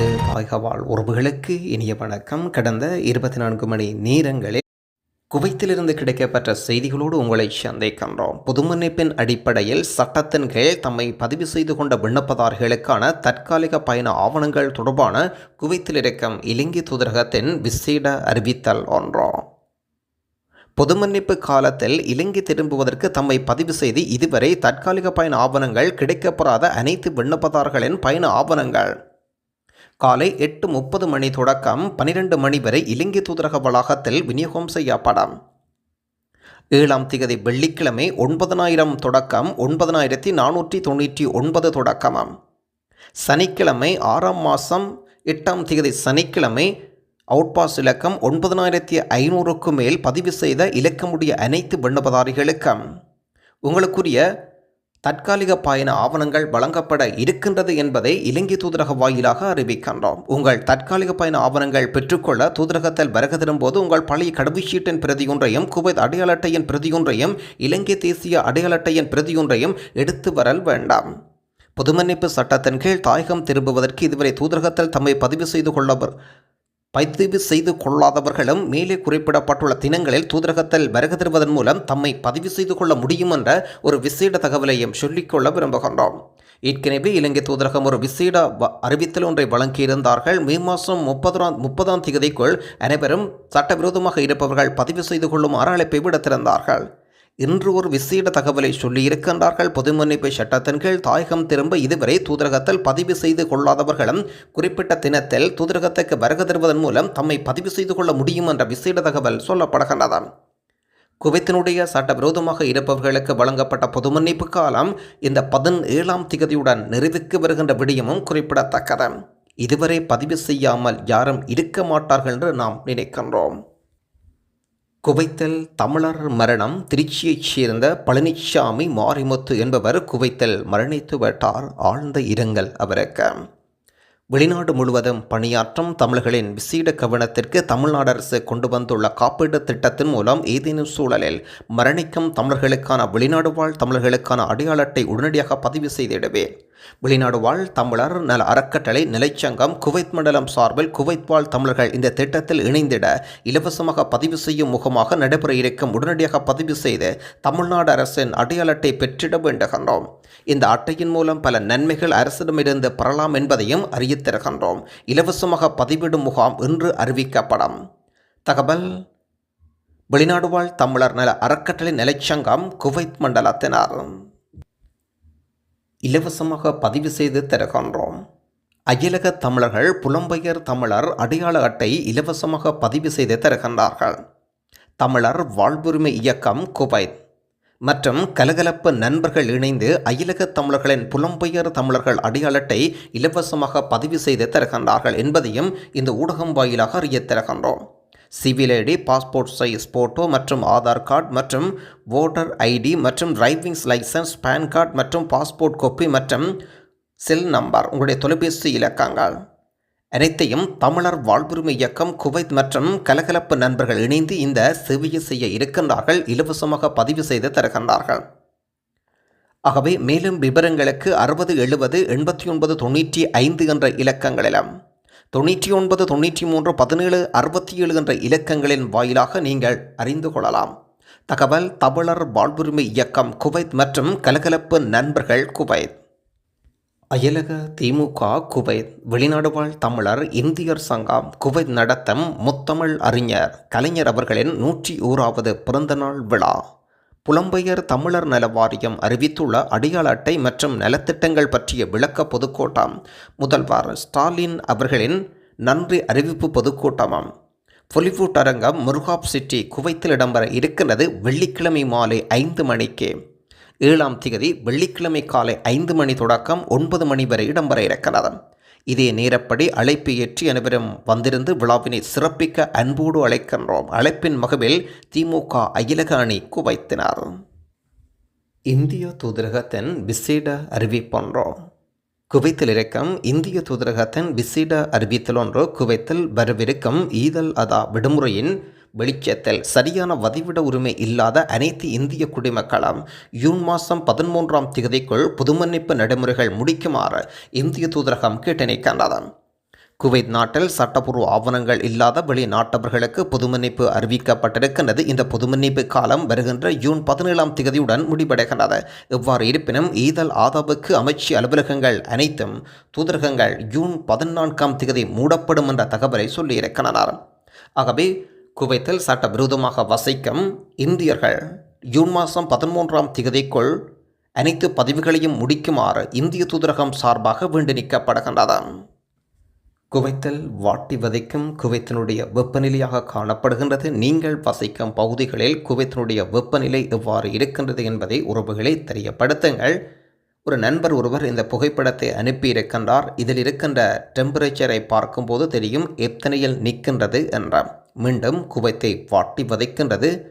நமது தாய்கவாழ் உறவுகளுக்கு இனிய வணக்கம். கடந்த இருபத்தி நான்கு மணி நேரங்களில் குவைத்திலிருந்து கிடைக்கப்பெற்ற செய்திகளோடு உங்களை சந்திக்கின்றோம். புதுமன்னிப்பின் அடிப்படையில் சட்டத்தின் கீழ் தம்மை பதிவு செய்து கொண்ட விண்ணப்பதாரர்களுக்கான தற்காலிக பயண ஆவணங்கள் தொடர்பான குவைத்தில் இருக்கும் இலங்கை தூதரகத்தின் விசேட அறிவித்தல் ஒன்றாம் பொதுமன்னிப்பு காலத்தில் இலங்கை திரும்புவதற்கு தம்மை பதிவு செய்து இதுவரை தற்காலிக பயண ஆவணங்கள் கிடைக்கப்பெறாத அனைத்து விண்ணப்பதாரர்களின் பயண ஆவணங்கள். காலை எட்டு முப்பது மணி தொடக்கம் பனிரெண்டு மணி வரை இலங்கை தூதரக வளாகத்தில் விநியோகம் செய்யப்படும். ஏழாம் திகதி வெள்ளிக்கிழமை ஒன்பதனாயிரம் தொடக்கம் ஒன்பதனாயிரத்தி நானூற்றி தொண்ணூற்றி ஒன்பது தொடக்கமாம். சனிக்கிழமை ஆறாம் மாதம் எட்டாம் திகதி சனிக்கிழமை அவுட்பாஸ் இலக்கம் ஒன்பதனாயிரத்தி ஐநூறுக்கு மேல் பதிவு செய்த இலக்கமுடைய அனைத்து விண்ணப்பதாரிகளுக்கும் உங்களுக்குரிய தற்காலிக பயண ஆவணங்கள் வழங்கப்பட இருக்கின்றது என்பதை இலங்கை தூதரக வாயிலாக அறிவிக்கின்றோம். உங்கள் தற்காலிக பயண ஆவணங்கள் பெற்றுக்கொள்ள தூதரகத்தில் வருக தரும்போது உங்கள் பழைய கடவுச்சீட்டின் பிரதியொன்றையும் குவைத் அடையாள அட்டையின் பிரதியொன்றையும் இலங்கை தேசிய அடையாள அட்டையின் பிரதியொன்றையும் எடுத்து வரல் வேண்டாம். பொதுமன்னிப்பு சட்டத்தின் கீழ் தாயகம் திரும்புவதற்கு இதுவரை தூதரகத்தில் தம்மை பதிவு செய்து கொள்ளவர் பதிவு செய்து கொள்ளாதவர்களும் மேலே குறிப்பிடப்பட்டுள்ள தினங்களில் தூதரகத்தில் வருகை தருவதன் மூலம் தம்மை பதிவு செய்து கொள்ள முடியும் என்ற ஒரு விசேட தகவலையும் சொல்லிக்கொள்ள விரும்புகின்றோம். ஏற்கனவே இலங்கை தூதரகம் ஒரு விசேட வ- அறிவித்தல் ஒன்றை வழங்கியிருந்தார்கள். மே மாதம் முப்பதாம் முப்பதாம் திகதிக்குள் அனைவரும் சட்டவிரோதமாக இருப்பவர்கள் பதிவு செய்து கொள்ளுமாறு அழைப்பை விடுத்திருந்தார்கள். இன்று ஒரு விசேட தகவலை சொல்லியிருக்கின்றார்கள். பொது மன்னிப்பு சட்டத்தின் கீழ் தாயகம் திரும்ப இதுவரை தூதரகத்தில் பதிவு செய்து கொள்ளாதவர்களும் குறிப்பிட்ட தினத்தில் தூதரகத்துக்கு வருகை தருவதன் மூலம் தம்மை பதிவு செய்து கொள்ள முடியும் என்ற விசேட தகவல் சொல்லப்படுகின்றது குவைத்தினுடைய சட்டவிரோதமாக இருப்பவர்களுக்கு வழங்கப்பட்ட பொது மன்னிப்பு காலம் இந்த பதினேழாம் திகதியுடன் நிறைவுக்கு வருகின்ற விடயமும் குறிப்பிடத்தக்கது. இதுவரை பதிவு செய்யாமல் யாரும் இருக்க மாட்டார்கள் என்று நாம் நினைக்கின்றோம். குவைத்தல் தமிழர் மரணம். திருச்சியைச் சேர்ந்த பழனிச்சாமி மாரிமுத்து என்பவர் குவைத்தல் மரணித்து விட்டார். ஆழ்ந்த இரங்கல் அவருக்கு. வெளிநாடு முழுவதும் பணியாற்றும் தமிழர்களின் விசேட கவனத்திற்கு தமிழ்நாடு அரசு கொண்டு வந்துள்ள காப்பீடு திட்டத்தின் மூலம் ஏதேனும் சூழலில் மரணிக்கும் தமிழர்களுக்கான வெளிநாடு வாழ் தமிழர்களுக்கான அடையாள அட்டை உடனடியாக பதிவு செய்திடுவேன் வெளிநாடு வாழ் தமிழர் நல அறக்கட்டளை நிலைச்சங்கம் குவைத் மண்டலம் சார்பில் குவைத் வாழ் தமிழர்கள் இந்த திட்டத்தில் இணைந்திட இலவசமாக பதிவு செய்யும் முகமாக நடைபெற இருக்கும். உடனடியாக பதிவு செய்து தமிழ்நாடு அரசின் அடையாள அட்டை பெற்றிட வேண்டுகின்றோம். இந்த அட்டையின் மூலம் பல நன்மைகள் அரசிடமிருந்து பெறலாம் என்பதையும் அறிவித்திருக்கின்றோம் இலவசமாக பதிவிடும் முகாம் இன்று அறிவிக்கப்படும். தகவல் வெளிநாடு வாழ் தமிழர் நல அறக்கட்டளை நிலைச்சங்கம் குவைத் மண்டலத்தினார். இலவசமாக பதிவு செய்து தருகின்றோம் அகிலக தமிழர்கள் புலம்பெயர் தமிழர் அடையாள அட்டை இலவசமாக பதிவு செய்து தருகின்றார்கள் தமிழர் வாழ்வுரிமை இயக்கம் குவைத். மற்றும் கலகலப்பு நண்பர்கள் இணைந்து அகிலக தமிழர்களின் புலம்பெயர் தமிழர்கள் அடையாளத்தை அட்டை இலவசமாக பதிவு செய்து தருகின்றார்கள் என்பதையும் இந்த ஊடகம் வாயிலாக அறியத் தருகின்றோம் civil ID passport size photo மற்றும் ஆதார் கார்டு மற்றும் வோட்டர் ஐடி மற்றும் டிரைவிங்ஸ் லைசன்ஸ் பேன் கார்டு மற்றும் பாஸ்போர்ட் கோப்பி மற்றும் செல் நம்பர் உங்களுடைய தொலைபேசி இலக்கங்கள் அனைத்தையும் தமிழர் வாழ்வுரிமை இயக்கம் குவைத் மற்றும் கலகலப்பு நண்பர்கள் இணைந்து இந்த சேவையை செய்ய இருக்கின்றார்கள் இலவசமாக பதிவு செய்து தருகின்றார்கள். ஆகவே மேலும் விவரங்களுக்கு அறுபது எழுபது எண்பத்தி ஒன்பது தொண்ணூற்றி ஐந்து என்ற இலக்கங்களிலும் தொண்ணூற்றி ஒன்பது தொண்ணூற்றி மூன்று பதினேழு அறுபத்தி ஏழு என்ற இலக்கங்களின் வாயிலாக நீங்கள் அறிந்து கொள்ளலாம். தகவல் தமிழர் வாழ்வுரிமை இயக்கம் குவைத் மற்றும் கலகலப்பு நண்பர்கள் குவைத். அயலக திமுக குவைத். வெளிநாடு வாழ் தமிழர் இந்தியர் சங்கம் குவைத் நடத்தும் முத்தமிழ் அறிஞர் கலைஞர் அவர்களின் நூற்றி ஓராவது பிறந்தநாள் விழா. புலம்பெயர் தமிழர் நல வாரியம் அறிவித்துள்ள அடையாள அட்டை மற்றும் நலத்திட்டங்கள் பற்றிய விளக்க பொதுக்கூட்டம். முதல்வர் ஸ்டாலின் அவர்களின் நன்றி அறிவிப்பு பொதுக்கூட்டமாம். பொலிவுட் அரங்கம் முருகாப் சிட்டி குவைத்தில் இடம்பெற இருக்கிறது வெள்ளிக்கிழமை மாலை ஐந்து மணிக்கு. ஏழாம் திகதி வெள்ளிக்கிழமை காலை ஐந்து மணி தொடக்கம் ஒன்பது மணி வரை இடம்பெற இருக்கிறது இதே நேரப்படி அழைப்பு ஏற்றி அனைவரும் வந்திருந்து விழாவினை சிறப்பிக்க அன்போடு அழைக்கின்றோம். அழைப்பின் மகவில் திமுக அகிலக அணி குவைத்தினார். இந்திய தூதரகத்தின் விசேட அறிவிப்பொன்றோ குவைத்தில் இருக்கும் இந்திய தூதரகத்தின் விசேட அறிவித்தலொன்று குவைத்தில் வரவிருக்கும் ஈதல் அதா விடுமுறையின் வெளிச்சத்தில். சரியான வதிவிட உரிமை இல்லாத அனைத்து இந்திய குடிமக்களும் ஜூன் மாதம் பதிமூன்றாம் திகதிக்குள் புதுமன்னிப்பு நடைமுறைகள் முடிக்குமாறு இந்திய தூதரகம் கேட்டிருக்கின்றது குவைத் நாட்டில் சட்டப்பூர்வ ஆவணங்கள் இல்லாத வெளிநாட்டவர்களுக்கு பொதுமன்னிப்பு அறிவிக்கப்பட்டிருக்கின்றது. இந்த பொதுமன்னிப்பு காலம் வருகின்ற ஜூன் பதினேழாம் திகதியுடன் முடிவடைகின்றது. இவ்வாறு இருப்பினும் ஈதல் ஆதாவுக்கு அமைச்சு அலுவலகங்கள் அனைத்தும் தூதரகங்கள் ஜூன் பதினான்காம் திகதி மூடப்படும் என்ற தகவலை சொல்லியிருக்கின்றனர். ஆகவே குவைத்தில் சட்டவிரோதமாக வசிக்கும் இந்தியர்கள் ஜூன் மாதம் பதிமூன்றாம் திகதிக்குள் அனைத்து பதிவுகளையும் முடிக்குமாறு இந்திய தூதரகம் சார்பாக வேண்டுனிக்கப்படுகின்றது குவைத்தில் வாட்டி வதைக்கும் குவைத்தினுடைய வெப்பநிலையாக காணப்படுகின்றது. நீங்கள் வசிக்கும் பகுதிகளில் குவைத்தினுடைய வெப்பநிலை எவ்வாறு இருக்கின்றது என்பதை உறவுகளை தெரியப்படுத்துங்கள். ஒரு நண்பர் ஒருவர் இந்த புகைப்படத்தை அனுப்பியிருக்கின்றார். இதில் இருக்கின்ற டெம்பரேச்சரை பார்க்கும்போது தெரியும் எத்தனையில் நிற்கின்றது என்றார். மீண்டும் குவைத்தை வாட்டி வதைக்கின்றது.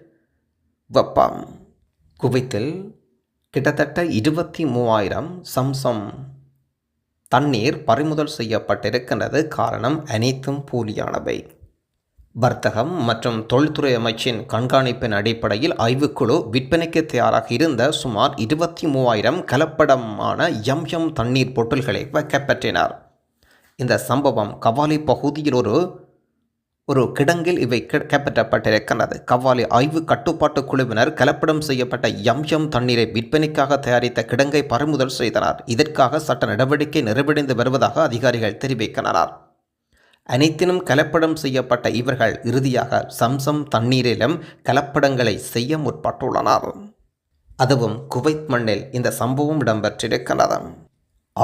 வெப்பம். குவைத்தில் கிட்டத்தட்ட இருபத்தி மூவாயிரம் சம்சம் தண்ணீர் பறிமுதல் செய்யப்பட்டிருக்கின்றது. காரணம் அனைத்தும் போலியானவை. வர்த்தகம் மற்றும் தொழில்துறை அமைச்சின் கண்காணிப்பின் அடிப்படையில் ஆய்வுக்குழு விற்பனைக்கு தயாராக இருந்த சுமார் இருபத்தி மூவாயிரம் கலப்படமான எம் எம் தண்ணீர் பொட்டல்களை வைக்கப்பற்றினார். இந்த சம்பவம் கவாலி பகுதியில் ஒரு ஒரு கிடங்கில் இவை கைப்பற்றப்பட்டிருக்கிறது கைப்பற்றப்பட்டிருக்கின்றது. கவ்வாலி ஆய்வு கட்டுப்பாட்டு குழுவினர் கலப்படம் செய்யப்பட்ட எம் எம் தண்ணீரை விற்பனைக்காக தயாரித்த கிடங்கை பறிமுதல் செய்தனர். இதற்காக சட்ட நடவடிக்கை நிறைவடைந்து வருவதாக அதிகாரிகள் தெரிவிக்கின்றனர். அனைத்தினும் கலப்படம் செய்யப்பட்ட இவர்கள் இறுதியாக சம்சம் தண்ணீரிலும் கலப்படங்களை செய்ய முற்பட்டுள்ளனர். அதுவும் குவைத் மண்ணில் இந்த சம்பவம் இடம்பெற்றிருக்கிறது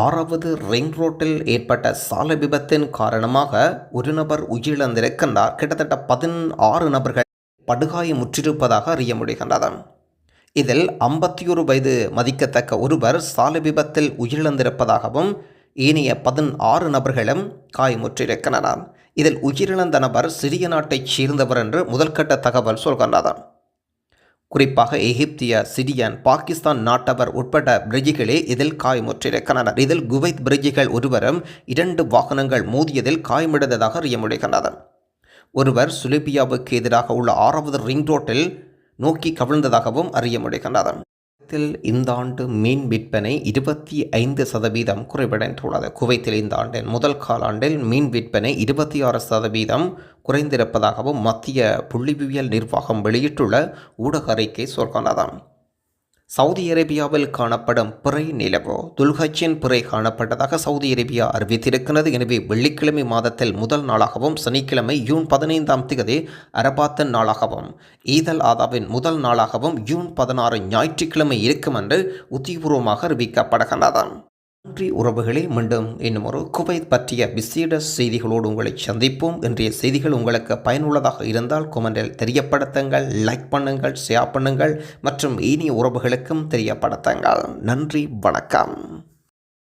ஆறாவது ரிங் ரோட்டில் ஏற்பட்ட சாலை விபத்தின் காரணமாக ஒரு நபர் உயிரிழந்திருக்கின்றார். கிட்டத்தட்ட பதினாறு நபர்கள் படுகாயமுற்றிருப்பதாக அறிய முடிகின்றது. இதில் ஐம்பத்தியொரு வயது மதிக்கத்தக்க ஒருவர் சாலை விபத்தில் உயிரிழந்திருப்பதாகவும் ஏனைய பதினாறு நபர்களும் காயமுற்றிருக்கின்றனர் இதில் உயிரிழந்த நபர் சிறிய நாட்டைச் சேர்ந்தவர் என்று முதல்கட்ட தகவல் சொல்கின்றனர் குறிப்பாக எகிப்திய சிரியன் பாகிஸ்தான் நாட்டவர் உட்பட பிரிட்ஜிகளே இதில் காயமுற்றிருக்கின்றனர் இதில் குவைத் பிரிட்ஜுகள் ஒருவரும் இரண்டு வாகனங்கள் மோதியதில் காயமடைந்ததாக அறிய முடிகின்றது ஒருவர் சுலிபியாவுக்கு எதிராக உள்ள ஆறாவது ரிங் ரோட்டில் நோக்கி கவிழ்ந்ததாகவும் அறிய முடிகின்றது குவைத்தில் இந்த ஆண்டு மீன் விற்பனை இருபத்தி ஐந்து சதவீதம் குறைவடைந்துள்ளது. குவைத்தில் இந்த ஆண்டின் முதல் காலாண்டில் மீன் விற்பனை இருபத்தி ஆறு சதவீதம் குறைந்திருப்பதாகவும் மத்திய புள்ளிவியல் நிர்வாகம் வெளியிட்டுள்ள ஊடக அறிக்கை சொல்கிறது சவுதி அரேபியாவில் காணப்படும் பிறை நிலவு துல்ஹஜின் பிறை காணப்பட்டதாக சவுதி அரேபியா அறிவித்திருக்கிறது. எனவே வெள்ளிக்கிழமை மாதத்தில் முதல் நாளாகவும் சனிக்கிழமை ஜூன் பதினைந்தாம் தேதி அரபாத்தன் நாளாகவும் ஈதல் ஆதாவின் முதல் நாளாகவும் ஜூன் பதினாறு ஞாயிற்றுக்கிழமை இருக்கும் என்று உத்தியபூர்வமாக அறிவிக்கப்படுகின்றது நன்றி உறவுகளே மீண்டும் இன்னும் ஒரு குவைத் பற்றிய விசேட செய்திகளோடு உங்களை சந்திப்போம். இன்றைய செய்திகள் உங்களுக்கு பயனுள்ளதாக இருந்தால் கொமெண்டில் தெரியப்படுத்துங்கள் லைக் பண்ணுங்கள் ஷேர் பண்ணுங்கள் மற்றும் இனிய உறவுகளுக்கும் தெரியப்படுத்துங்கள். நன்றி வணக்கம்.